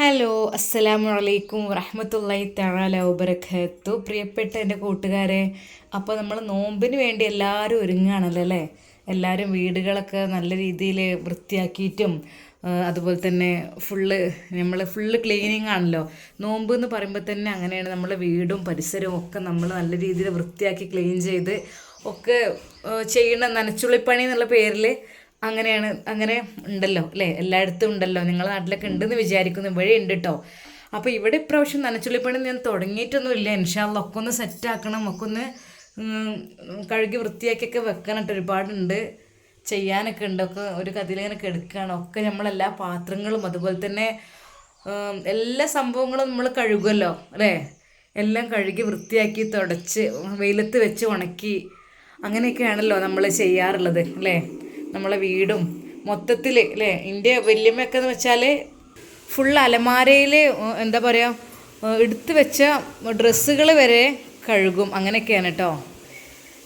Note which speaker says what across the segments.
Speaker 1: Hello അസ്സലാമു അലൈക്കും വറഹമത്തല്ലാഹി തആല വബറകാത്തു. പ്രിയപ്പെട്ട എന്റെ കൂട്ടുകാരെ അപ്പോൾ നമ്മൾ നോമ്പിന് വേണ്ടി എല്ലാവരും ഒരുങ്ങുകയാണല്ലോ അല്ലേ? എല്ലാവരും വീടുകളൊക്കെ നല്ല രീതിയിൽ വൃത്തിയാക്കിയിട്ടും അതുപോലെ തന്നെ ഫുള്ള് നമ്മൾ ഫുള്ള് ക്ലീനിങ് ആണല്ലോ. നോമ്പ് എന്ന് പറയുമ്പോൾ തന്നെ അങ്ങനെയാണ് നമ്മളെ വീടും പരിസരവും ഒക്കെ നമ്മൾ നല്ല രീതിയിൽ വൃത്തിയാക്കി ക്ലീൻ ചെയ്ത് ഒക്കെ ചെയ്യുന്ന നനച്ചുള്ളിപ്പണി എന്നുള്ള പേരിൽ അങ്ങനെയാണ് അങ്ങനെ ഉണ്ടല്ലോ അല്ലേ? എല്ലായിടത്തും ഉണ്ടല്ലോ. നിങ്ങളുടെ നാട്ടിലൊക്കെ ഉണ്ടെന്ന് വിചാരിക്കുന്നു. ഇവിടെ ഉണ്ട് കേട്ടോ അപ്പോൾ ഇവിടെ ഇപ്രാവശ്യം നനച്ചുള്ളിപ്പണി ഞാൻ തുടങ്ങിയിട്ടൊന്നും ഇല്ല ഇൻഷാല്ല ഒക്കെ ഒന്ന് സെറ്റാക്കണം ഒക്കെ ഒന്ന് കഴുകി വൃത്തിയാക്കിയൊക്കെ വെക്കണം കേട്ടോ ഒരുപാടുണ്ട്. ചെയ്യാനൊക്കെ ഉണ്ട്. ഒക്കെ ഒരു കഥയിലിങ്ങനെ കെടുക്കുകയാണ് ഒക്കെ നമ്മളെല്ലാ പാത്രങ്ങളും അതുപോലെ തന്നെ എല്ലാ സംഭവങ്ങളും നമ്മൾ കഴുകുമല്ലോ അല്ലേ? എല്ലാം കഴുകി വൃത്തിയാക്കി തുടച്ച് വെയിലത്ത് വെച്ച് ഉണക്കി അങ്ങനെയൊക്കെയാണല്ലോ നമ്മൾ ചെയ്യാറുള്ളത് അല്ലേ? നമ്മളെ വീടും മൊത്തത്തിൽ അല്ലേ എന്റെ വല്യമ്മയൊക്കെ എന്ന് വെച്ചാൽ ഫുൾ അലമാരയിൽ എന്താ പറയുക എടുത്തു വെച്ച ഡ്രസ്സുകൾ വരെ കഴുകും. അങ്ങനെയൊക്കെയാണ് കേട്ടോ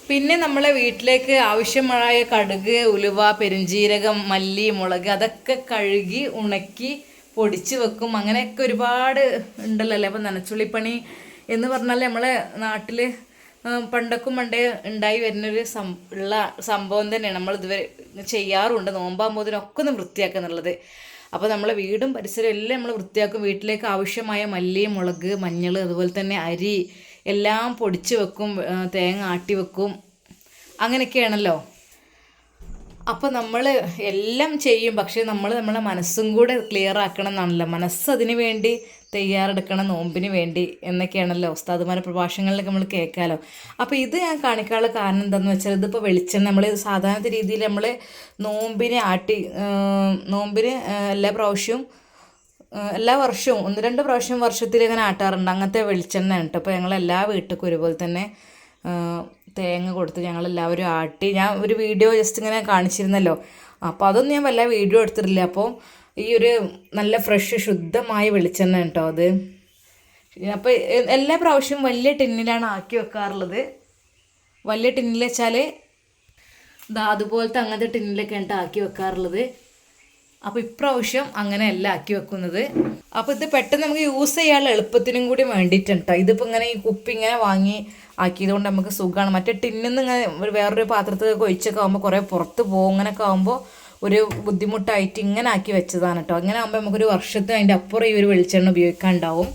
Speaker 1: പിന്നെ നമ്മളെ വീട്ടിലേക്ക് ആവശ്യമായ കടുക് ഉലുവ പെരുംജീരകം മല്ലി മുളക് അതൊക്കെ കഴുകി ഉണക്കി പൊടിച്ച് വെക്കും. അങ്ങനെയൊക്കെ ഒരുപാട് ഉണ്ടല്ലോ അല്ലേ അപ്പം നനച്ചുള്ളിപ്പണി എന്ന് പറഞ്ഞാൽ നമ്മളെ നാട്ടിൽ പണ്ടൊക്കെ പണ്ടേ ഉണ്ടായി വരുന്നൊരു സം ഉള്ള സംഭവം തന്നെയാണ്. നമ്മൾ ഇതുവരെ ചെയ്യാറുണ്ട്. നോമ്പാകുമ്പോഴതിനൊക്കെ ഒന്ന് വൃത്തിയാക്കുക എന്നുള്ളത്. അപ്പോൾ നമ്മളെ വീടും പരിസരവും എല്ലാം നമ്മൾ വൃത്തിയാക്കും. വീട്ടിലേക്ക് ആവശ്യമായ മല്ലി മുളക് മഞ്ഞൾ അതുപോലെ തന്നെ അരി എല്ലാം പൊടിച്ച് വെക്കും. തേങ്ങ ആട്ടി വെക്കും. അങ്ങനെയൊക്കെയാണല്ലോ. അപ്പോൾ നമ്മൾ എല്ലാം ചെയ്യും. പക്ഷേ നമ്മൾ നമ്മളെ മനസ്സും കൂടെ ക്ലിയർ ആക്കണം എന്നാണല്ലോ മനസ്സ് അതിന് വേണ്ടി തയ്യാറെടുക്കണം നോമ്പിന് വേണ്ടി എന്നൊക്കെയാണല്ലോ ഉസ്താദുമാരെ പ്രഭാഷണങ്ങളിലൊക്കെ നമ്മൾ കേൾക്കാമല്ലോ അപ്പോൾ ഇത് ഞാൻ കാണിക്കാനുള്ള കാരണം എന്താണെന്ന് വെച്ചാൽ ഇതിപ്പോൾ വെളിച്ചെണ്ണ നമ്മൾ സാധാരണ രീതിയിൽ നമ്മൾ നോമ്പിനെ ആട്ടി നോമ്പിന് എല്ലാ പ്രാവശ്യവും എല്ലാ വർഷവും ഒന്ന് രണ്ട് പ്രാവശ്യം വർഷത്തിൽ ഇങ്ങനെ ആട്ടാറുണ്ട്. അങ്ങനത്തെ വെളിച്ചെണ്ണ ഉണ്ട് അപ്പോൾ ഞങ്ങൾ എല്ലാ വീട്ടിലും ഒരുപോലെ തന്നെ തേങ്ങ കൊടുത്ത് ഞങ്ങളെല്ലാവരും ആട്ടി ഞാൻ ഒരു വീഡിയോ ജസ്റ്റ് ഇങ്ങനെ കാണിച്ചിരുന്നല്ലോ. അപ്പോൾ അതൊന്നും ഞാൻ വല്ല വീഡിയോ എടുത്തിട്ടില്ല. അപ്പോൾ ഈ ഒരു നല്ല ഫ്രഷ് ശുദ്ധമായ വെളിച്ചെണ്ണ കേട്ടോ അത്? അപ്പോൾ എല്ലാ പ്രാവശ്യവും വലിയ ടിന്നിലാണ് ആക്കി വെക്കാറുള്ളത്. വലിയ ടിന്നിൽ വെച്ചാൽ ഇതാ അതുപോലത്തെ അങ്ങനത്തെ ടിന്നിലൊക്കെ ഉണ്ട് ആക്കി വെക്കാറുള്ളത്. അപ്പോൾ ഇപ്രാവശ്യം അങ്ങനെയല്ല ആക്കി വെക്കുന്നത്. അപ്പോൾ ഇത് പെട്ടെന്ന് നമുക്ക് യൂസ് ചെയ്യാനുള്ള എളുപ്പത്തിനും കൂടി വേണ്ടിയിട്ടുണ്ട് ഇതിപ്പോൾ ഇങ്ങനെ ഈ കുപ്പി ഇങ്ങനെ വാങ്ങി ആക്കിയത് കൊണ്ട് നമുക്ക് സുഖമാണ്. മറ്റേ ടിന്നിൽ നിന്ന് ഇങ്ങനെ ഒരു വേറൊരു പാത്രത്തിലൊക്കെ ഒഴിച്ചൊക്കെ ആകുമ്പോൾ കുറേ പുറത്ത് പോകും. അങ്ങനെയൊക്കെ ആകുമ്പോൾ ഒരു ബുദ്ധിമുട്ടായിട്ട് ഇങ്ങനെ ആക്കി വെച്ചതാണ് കേട്ടോ അങ്ങനെ ആകുമ്പോൾ നമുക്കൊരു വർഷത്തിന് അതിന്റെ അപ്പുറം ഈ ഒരു വെളിച്ചെണ്ണ ഉപയോഗിക്കാനുണ്ടാവും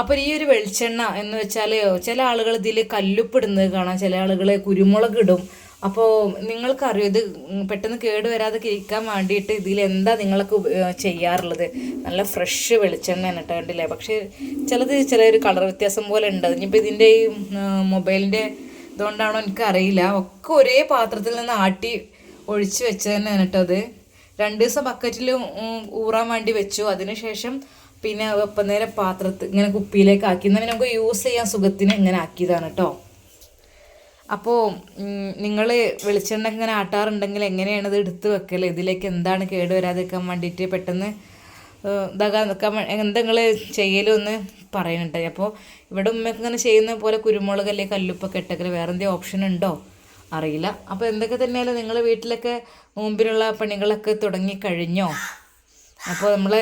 Speaker 1: അപ്പോൾ ഈ ഒരു വെളിച്ചെണ്ണ എന്ന് വെച്ചാൽ ചില ആളുകൾ ഇതിൽ കല്ലുപ്പിടുന്നത് കാണാം. ചില ആളുകൾ കുരുമുളക് ഇടും. അപ്പോൾ നിങ്ങൾക്കറിയോ ഇത് പെട്ടെന്ന് കേട് വരാതെ ഇരിക്കാൻ വേണ്ടിയിട്ട് ഇതിൽ എന്താ നിങ്ങളൊക്കെ ചെയ്യാറുള്ളത്? നല്ല ഫ്രഷ് വെളിച്ചെണ്ണ എന്നിട്ട് കണ്ടില്ലേ? പക്ഷേ ചിലത് ചില ഒരു കളർ വ്യത്യാസം പോലെ ഉണ്ട്. ഇനിയിപ്പോൾ ഇതിന്റെ ഈ മൊബൈലിന്റെ ഇതുകൊണ്ടാണോ എനിക്കറിയില്ല. ഒക്കെ ഒരേ പാത്രത്തിൽ നിന്ന് ആട്ടി ഒഴിച്ച് വെച്ചത് തന്നെ എന്നിട്ടത് രണ്ട് ദിവസം ബക്കറ്റിൽ ഊറാൻ വേണ്ടി വെച്ചു. അതിനുശേഷം പിന്നെ ഒപ്പം നേരെ പാത്രത്തിൽ ഇങ്ങനെ കുപ്പിയിലേക്ക് ആക്കി. എന്നാൽ നമുക്ക് യൂസ് ചെയ്യാൻ സുഖത്തിന് ഇങ്ങനെ ആക്കിയതാണ് കേട്ടോ. അപ്പോൾ നിങ്ങൾ വെളിച്ചെണ്ണ ഇങ്ങനെ ആട്ടാറുണ്ടെങ്കിൽ എങ്ങനെയാണ് ഇത് എടുത്ത് വെക്കൽ ഇതിലേക്ക് എന്താണ് കേട് വരാതിരിക്കാൻ വേണ്ടിയിട്ട് പെട്ടെന്ന് ഇതാകാൻ നിൽക്കാൻ എന്തെങ്കിൽ ചെയ്യലൊന്ന് പറയുന്നുണ്ട് അപ്പോൾ ഇവിടെ ഉമ്മയൊക്കെ ഇങ്ങനെ ചെയ്യുന്ന പോലെ കുരുമുളക് അല്ലെങ്കിൽ കല്ലുപ്പൊക്കെ ഇട്ടക്കൽ വേറെ എന്തെങ്കിലും ഓപ്ഷൻ ഉണ്ടോ? അറിയില്ല. അപ്പോൾ എന്തൊക്കെ തന്നെയാലും നിങ്ങൾ വീട്ടിലൊക്കെ മുമ്പിലുള്ള പണികളൊക്കെ തുടങ്ങി കഴിഞ്ഞോ? അപ്പോൾ നമ്മൾ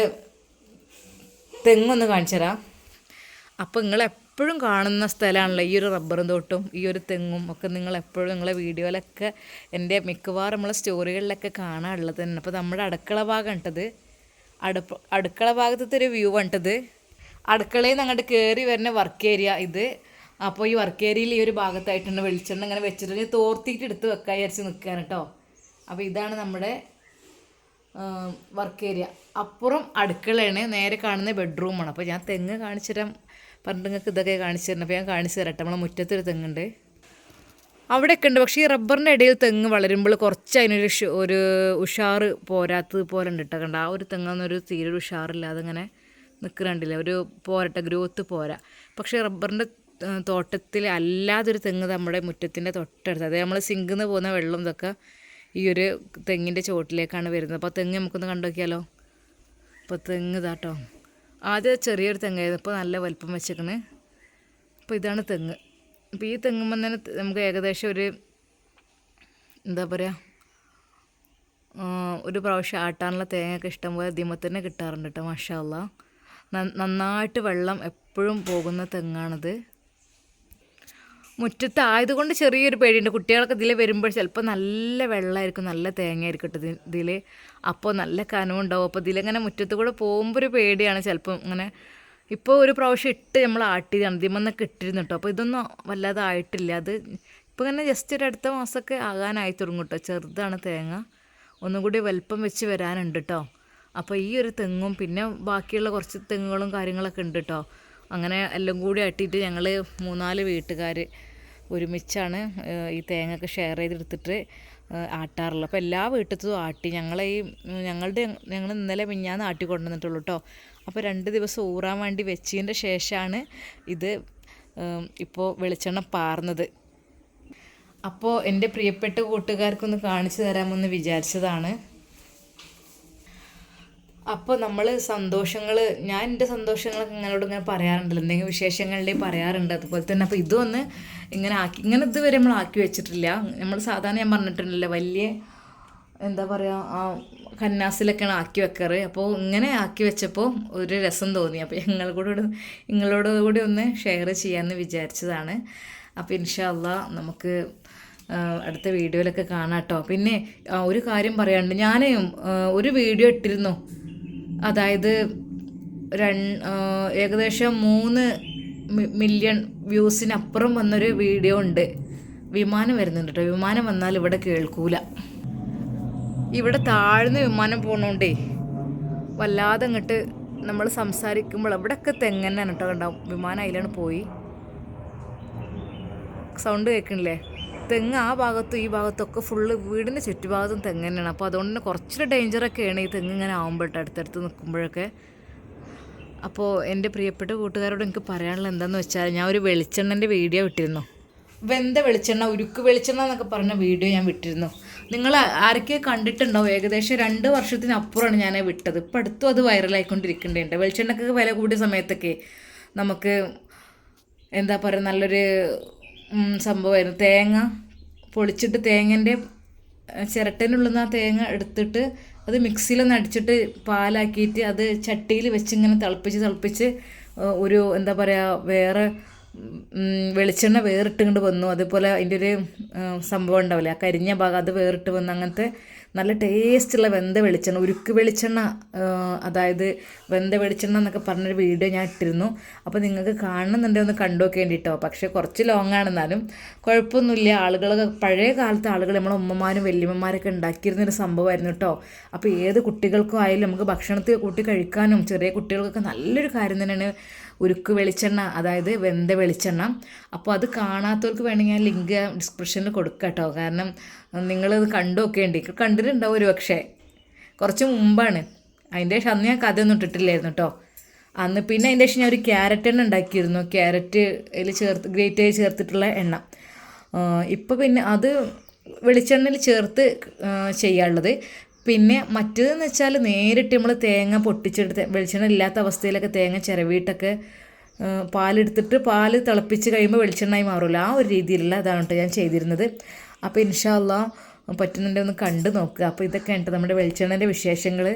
Speaker 1: തെങ്ങൊന്ന് കാണിച്ചു തരാം അപ്പോൾ നിങ്ങൾ എപ്പോഴും കാണുന്ന സ്ഥലമാണല്ലോ ഈ ഒരു റബ്ബറും തോട്ടും ഈ ഒരു തെങ്ങും ഒക്കെ നിങ്ങൾ എപ്പോഴും നിങ്ങളെ വീഡിയോയിലൊക്കെ എന്റെ മിക്കവാറും നമ്മളെ സ്റ്റോറികളിലൊക്കെ കാണാനുള്ളത് തന്നെ. അപ്പോൾ നമ്മുടെ അടുക്കള ഭാഗം ഇട്ടത് അടുപ്പ് അടുക്കള ഭാഗത്തെ ഒരു വ്യൂ കണ്ടത് അടുക്കളയിൽ നിന്ന് അങ്ങോട്ട് കയറി വരുന്ന വർക്ക് ഏരിയ ഇത്. അപ്പോൾ ഈ വർക്ക് ഏരിയയിൽ ഈ ഒരു ഭാഗത്തായിട്ടുണ്ട് വെളിച്ചെണ്ണ ഇങ്ങനെ വെച്ചിട്ട് തോർത്തിയിട്ട് എടുത്ത് വെക്കാൻ വിചാരിച്ച് നിൽക്കാൻ കേട്ടോ. അപ്പോൾ ഇതാണ് നമ്മുടെ വർക്ക് ഏരിയ അപ്പുറം അടുക്കളയാണ് നേരെ കാണുന്ന ബെഡ്റൂമാണ് അപ്പോൾ ഞാൻ തെങ്ങ് കാണിച്ചു തരാം പറഞ്ഞിട്ട് നിങ്ങൾക്ക് ഇതൊക്കെ കാണിച്ചു തരണം. അപ്പോൾ ഞാൻ കാണിച്ചു തരട്ടെ. നമ്മളെ മുറ്റത്തൊരു തെങ്ങുണ്ട്. അവിടെയൊക്കെ ഉണ്ട്. പക്ഷേ ഈ റബ്ബറിന്റെ ഇടയിൽ തെങ്ങ് വളരുമ്പോൾ കുറച്ച് അതിനൊരു ഒരു ഉഷാറ് പോരാത്തത് പോലെ ഉണ്ട് കേട്ടോ. കണ്ട? ആ ഒരു തെങ്ങൊന്നൊരു തീരെ ഒരു ഉഷാറില്ലാതെ ഇങ്ങനെ നിൽക്കുന്നുണ്ടില്ല? ഒരു പോരട്ടെ ഗ്രോത്ത് പോരാ. പക്ഷേ റബ്ബറിന്റെ തോട്ടത്തിൽ അല്ലാതൊരു തെങ്ങ് നമ്മുടെ മുറ്റത്തിന്റെ തൊട്ടടുത്ത് അതായത് നമ്മൾ സിങ്കിൽ നിന്ന് പോകുന്ന വെള്ളം ഇതൊക്കെ ഈ ഒരു തെങ്ങിന്റെ ചുവട്ടിലേക്കാണ് വരുന്നത്. അപ്പോൾ തെങ്ങ് നമുക്കൊന്ന് കണ്ടു നോക്കിയാലോ? അപ്പോൾ തെങ്ങ് ഇതാട്ടോ ആദ്യം ചെറിയൊരു തെങ്ങായിരുന്നു. ഇപ്പോൾ നല്ല വലിപ്പം വെച്ചേക്കണ്. അപ്പോൾ ഇതാണ് തെങ്ങ്. അപ്പോൾ ഈ തെങ്ങുമ്പം തന്നെ നമുക്ക് ഏകദേശം ഒരു എന്താ പറയുക ഒരു പ്രാവശ്യം ആട്ടാനുള്ള തേങ്ങയൊക്കെ ഇഷ്ടം പോലെ ദിമ തന്നെ കിട്ടാറുണ്ട് കേട്ടോ മഷാല്ല നന്നായിട്ട് വെള്ളം എപ്പോഴും പോകുന്ന തെങ്ങാണിത്. മുറ്റത്ത് ആയതുകൊണ്ട് ചെറിയൊരു പേടിയുണ്ട്. കുട്ടികളൊക്കെ ഇതിൽ വരുമ്പോൾ ചിലപ്പോൾ നല്ല വെള്ളമായിരിക്കും നല്ല തേങ്ങയായിരിക്കും കേട്ടോ ഇതിൽ അപ്പോൾ നല്ല കനവും ഉണ്ടാവും. അപ്പോൾ ഇതിലിങ്ങനെ മുറ്റത്ത് കൂടെ പോകുമ്പോൾ ഒരു പേടിയാണ് ചിലപ്പം ഇങ്ങനെ. ഇപ്പോൾ ഒരു പ്രാവശ്യം ഇട്ട് നമ്മൾ ആട്ടിയതാണ് ഇതിമെന്നൊക്കെ ഇട്ടിരുന്നു കേട്ടോ. അപ്പോൾ ഇതൊന്നും വല്ലാതെ ആയിട്ടില്ല അത് ഇപ്പോൾ ഇങ്ങനെ ജസ്റ്റ് ഒരു അടുത്ത മാസമൊക്കെ ആകാനായി തുടങ്ങും കേട്ടോ. ചെറുതാണ് തേങ്ങ. ഒന്നും കൂടി വലിപ്പം വെച്ച് വരാനുണ്ട് കേട്ടോ. അപ്പോൾ ഈ ഒരു തെങ്ങും പിന്നെ ബാക്കിയുള്ള കുറച്ച് തെങ്ങുകളും കാര്യങ്ങളൊക്കെ ഉണ്ട് കേട്ടോ. അങ്ങനെ എല്ലാം കൂടി അട്ടിയിട്ട് ഞങ്ങൾ മൂന്നാൽ വീട്ടുകാർ ഒരുമിച്ചാണ് ഈ തേങ്ങയൊക്കെ ഷെയർ ചെയ്തെടുത്തിട്ട് ആട്ടാറുള്ളത്. അപ്പോൾ എല്ലാ വീട്ടിലത്തും ആട്ടി ഞങ്ങളെ ഈ ഞങ്ങളുടെ ഞങ്ങൾ ഇന്നലെ മിഞ്ഞാന്ന് ആട്ടി കൊണ്ടുവന്നിട്ടുള്ളൂ കേട്ടോ അപ്പോൾ രണ്ട് ദിവസം ഊറാൻ വേണ്ടി വെച്ചതിന്റെ ശേഷമാണ് ഇത് ഇപ്പോൾ വെളിച്ചെണ്ണ പാർന്നത്. അപ്പോൾ എന്റെ പ്രിയപ്പെട്ട കൂട്ടുകാർക്കൊന്ന് കാണിച്ചു തരാമെന്ന് വിചാരിച്ചതാണ്. അപ്പോൾ നമ്മൾ സന്തോഷങ്ങൾ ഞാൻ എന്റെ സന്തോഷങ്ങളൊക്കെ നിങ്ങളോട് ഇങ്ങനെ പറയാറുണ്ടല്ലോ. എന്തെങ്കിലും വിശേഷങ്ങളുടെ പറയാറുണ്ട്. അതുപോലെ തന്നെ അപ്പോൾ ഇതൊന്ന് ഇങ്ങനെ ആക്കി ഇങ്ങനെ ഇതുവരെ നമ്മൾ ആക്കി വെച്ചിട്ടില്ല. നമ്മൾ സാധാരണ ഞാൻ പറഞ്ഞിട്ടുണ്ടല്ലോ വലിയ എന്താ പറയുക ആ കന്നാസിലൊക്കെയാണ് ആക്കി വെക്കാറ്. അപ്പോൾ ഇങ്ങനെ ആക്കി വെച്ചപ്പോൾ ഒരു രസം തോന്നി. അപ്പോൾ ഞങ്ങൾ കൂടെ നിങ്ങളോട് കൂടി ഒന്ന് ഷെയർ ചെയ്യാമെന്ന് വിചാരിച്ചതാണ്. അപ്പോൾ ഇൻഷല്ല നമുക്ക് അടുത്ത വീഡിയോയിലൊക്കെ കാണാം കേട്ടോ. പിന്നെ ഒരു കാര്യം പറയാനുണ്ട്. ഞാൻ ഒരു വീഡിയോ ഇട്ടിരുന്നു. അതായത് ഏകദേശം മൂന്ന് മില്യൺ വ്യൂസിനപ്പുറം വന്നൊരു വീഡിയോ ഉണ്ട്. വിമാനം വരുന്നുണ്ട് കേട്ടോ വിമാനം വന്നാൽ ഇവിടെ കേൾക്കൂല. ഇവിടെ താഴ്ന്ന് വിമാനം പോകണോണ്ടേ വല്ലാതെ അങ്ങോട്ട് നമ്മൾ സംസാരിക്കുമ്പോൾ ഇവിടെയൊക്കെ തെങ്ങന്നെയാണ് കേട്ടോ കണ്ടാവും വിമാനം അതിലാണ് പോയി. സൗണ്ട് കേൾക്കണില്ലേ? തെങ്ങ് ആ ഭാഗത്തും ഈ ഭാഗത്തൊക്കെ ഫുള്ള് വീടിന്റെ ചുറ്റുഭാഗത്തും തെങ്ങ് തന്നെയാണ് അപ്പോൾ അതുകൊണ്ട് തന്നെ കുറച്ചൊരു ഡേഞ്ചറൊക്കെയാണ് ഈ തെങ്ങ് ഇങ്ങനെ ആകുമ്പോഴട്ടോ അടുത്തടുത്ത് നിൽക്കുമ്പോഴൊക്കെ അപ്പോൾ എന്റെ പ്രിയപ്പെട്ട കൂട്ടുകാരോട് എനിക്ക് പറയാനുള്ളത് എന്താണെന്ന് വെച്ചാൽ ഞാൻ ഒരു വെളിച്ചെണ്ണന്റെ വീഡിയോ വിട്ടിരുന്നു വെന്ത വെളിച്ചെണ്ണ ഉരുക്ക് വെളിച്ചെണ്ണ എന്നൊക്കെ പറഞ്ഞ വീഡിയോ ഞാൻ വിട്ടിരുന്നു. നിങ്ങൾ ആരൊക്കെ കണ്ടിട്ടുണ്ടോ? ഏകദേശം രണ്ട് വർഷത്തിനപ്പുറമാണ് ഞാൻ വിട്ടത്. ഇപ്പം അടുത്തും അത് വൈറലായിക്കൊണ്ടിരിക്കുന്നുണ്ട് വെളിച്ചെണ്ണക്കൊക്കെ വില കൂടിയ സമയത്തൊക്കെ നമുക്ക് എന്താ പറയുക നല്ലൊരു സംഭവമായിരുന്നു തേങ്ങ പൊളിച്ചിട്ട് തേങ്ങന്റെ ചിരട്ടനുള്ളിൽ തേങ്ങ എടുത്തിട്ട് അത് മിക്സിയിലൊന്ന് അടിച്ചിട്ട് പാലാക്കിയിട്ട് അത് ചട്ടിയിൽ വെച്ച് ഇങ്ങനെ തിളപ്പിച്ച് തിളപ്പിച്ച് ഒരു എന്താ പറയുക വേറെ വെളിച്ചെണ്ണ വേറിട്ടുകൊണ്ട് വന്നു. അതുപോലെ അതിന്റെ ഒരു സംഭവം ഉണ്ടാവില്ലേ? കരിഞ്ഞ ഭാഗം അത് വേറിട്ട് വന്നു അങ്ങനത്തെ നല്ല ടേസ്റ്റുള്ള വെന്ത വെളിച്ചെണ്ണ ഉരുക്ക് വെളിച്ചെണ്ണ അതായത് വെന്ത വെളിച്ചെണ്ണ എന്നൊക്കെ പറഞ്ഞൊരു വീഡിയോ ഞാൻ ഇട്ടിരുന്നു. അപ്പോൾ നിങ്ങൾക്ക് കാണുന്നുണ്ടെങ്കിൽ ഒന്ന് കണ്ടു വേണ്ടിയിട്ടോ പക്ഷേ കുറച്ച് ലോങ് ആണെന്നാലും കുഴപ്പമൊന്നുമില്ല. ആളുകളൊക്കെ പഴയ കാലത്ത് ആളുകൾ നമ്മളെ ഉമ്മമാരും വല്യമ്മമാരൊക്കെ ഉണ്ടാക്കിയിരുന്നൊരു സംഭവമായിരുന്നു കേട്ടോ അപ്പോൾ ഏത് കുട്ടികൾക്കും ആയാലും നമുക്ക് ഭക്ഷണത്തിൽ കൂട്ടി കഴിക്കാനും ചെറിയ കുട്ടികൾക്കൊക്കെ നല്ലൊരു കാര്യം തന്നെയാണ് ഉരുക്ക് വെളിച്ചെണ്ണ അതായത് വെന്ത വെളിച്ചെണ്ണ. അപ്പോൾ അത് കാണാത്തവർക്ക് വേണമെങ്കിൽ ഞാൻ ലിങ്ക് ഡിസ്ക്രിപ്ഷനിൽ കൊടുക്കാം കേട്ടോ കാരണം നിങ്ങളത് കണ്ടു നോക്കേണ്ടി കണ്ടിട്ടുണ്ടാവും ഒരു പക്ഷേ. കുറച്ച് മുമ്പാണ്. അതിന്റെ ശേഷം അന്ന് ഞാൻ കഥയൊന്നും ഇട്ടിട്ടില്ലായിരുന്നു കേട്ടോ അന്ന് പിന്നെ അതിന്റെ ശേഷം ഞാൻ ഒരു ക്യാരറ്റ് എണ്ണ ഉണ്ടാക്കിയിരുന്നു. ക്യാരറ്റ് അതിൽ ചേർത്ത് ഗ്രേറ്റ് ആയി ചേർത്തിട്ടുള്ള എണ്ണ. ഇപ്പോൾ പിന്നെ അത് വെളിച്ചെണ്ണയിൽ ചേർത്ത് ചെയ്യാനുള്ളത്. പിന്നെ മറ്റേതെന്ന് വെച്ചാൽ നേരിട്ട് നമ്മൾ തേങ്ങ പൊട്ടിച്ചെടുത്ത് വെളിച്ചെണ്ണ ഇല്ലാത്ത അവസ്ഥയിലൊക്കെ തേങ്ങ ചിരവിയിട്ടൊക്കെ പാലെടുത്തിട്ട് പാൽ തിളപ്പിച്ച് കഴിയുമ്പോൾ വെളിച്ചെണ്ണയായി മാറുമല്ലോ. ആ ഒരു രീതിയിലുള്ള അതാണ് കേട്ടോ ഞാൻ ചെയ്തിരുന്നത്. അപ്പോൾ ഇൻഷാല്ല പറ്റുന്നുണ്ടെങ്കിൽ ഒന്ന് കണ്ടു നോക്കുക അപ്പോൾ ഇതൊക്കെയാണ് ഉണ്ട് നമ്മുടെ വെളിച്ചെണ്ണന്റെ വിശേഷങ്ങൾ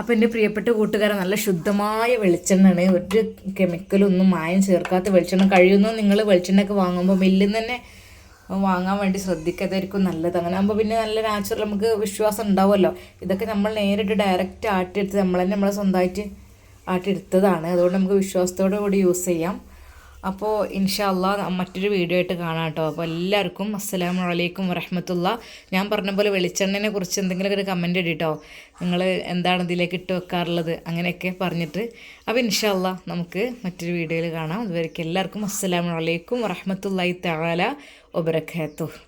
Speaker 1: അപ്പോൾ എന്റെ പ്രിയപ്പെട്ട കൂട്ടുകാരെ നല്ല ശുദ്ധമായ വെളിച്ചെണ്ണയാണ്. ഒരു കെമിക്കലൊന്നും മായം ചേർക്കാത്ത വെളിച്ചെണ്ണ. കഴിയുന്നു നിങ്ങൾ വെളിച്ചെണ്ണയൊക്കെ വാങ്ങുമ്പോൾ മില്ലിൽ നിന്ന് തന്നെ വാങ്ങാൻ വേണ്ടി ശ്രദ്ധിക്കാതായിരിക്കും നല്ലത്. അങ്ങനെ ആകുമ്പോൾ പിന്നെ നല്ല നാച്ചുറൽ നമുക്ക് വിശ്വാസം ഉണ്ടാവുമല്ലോ. ഇതൊക്കെ നമ്മൾ നേരിട്ട് ഡയറക്റ്റ് ആട്ടിയെടുത്ത് നമ്മൾ തന്നെ നമ്മളെ സ്വന്തമായിട്ട് ആട്ടിയെടുത്തതാണ്. അതുകൊണ്ട് നമുക്ക് വിശ്വാസത്തോടു കൂടി യൂസ് ചെയ്യാം. അപ്പോൾ ഇൻഷാല്ല മറ്റൊരു വീഡിയോ ആയിട്ട് കാണാം കേട്ടോ. അപ്പോൾ എല്ലാവർക്കും അസ്സലാമു അലൈക്കും വറഹമത്തുള്ള. ഞാൻ പറഞ്ഞ പോലെ വെളിച്ചെണ്ണനെ കുറിച്ച് എന്തെങ്കിലും ഒരു കമന്റ് ഇടിട്ടോ. നിങ്ങൾ എന്താണ് ഇതിലേക്ക് ഇട്ട് വെക്കാറുള്ളത്? അങ്ങനെയൊക്കെ പറഞ്ഞിട്ട്. അപ്പോൾ ഇൻഷാല്ല നമുക്ക് മറ്റൊരു വീഡിയോയിൽ കാണാം. അതുവരേക്കും എല്ലാവർക്കും അസ്സലാമു അലൈക്കും വറഹമത്തല്ലായി തആല വബറകാതുഹു.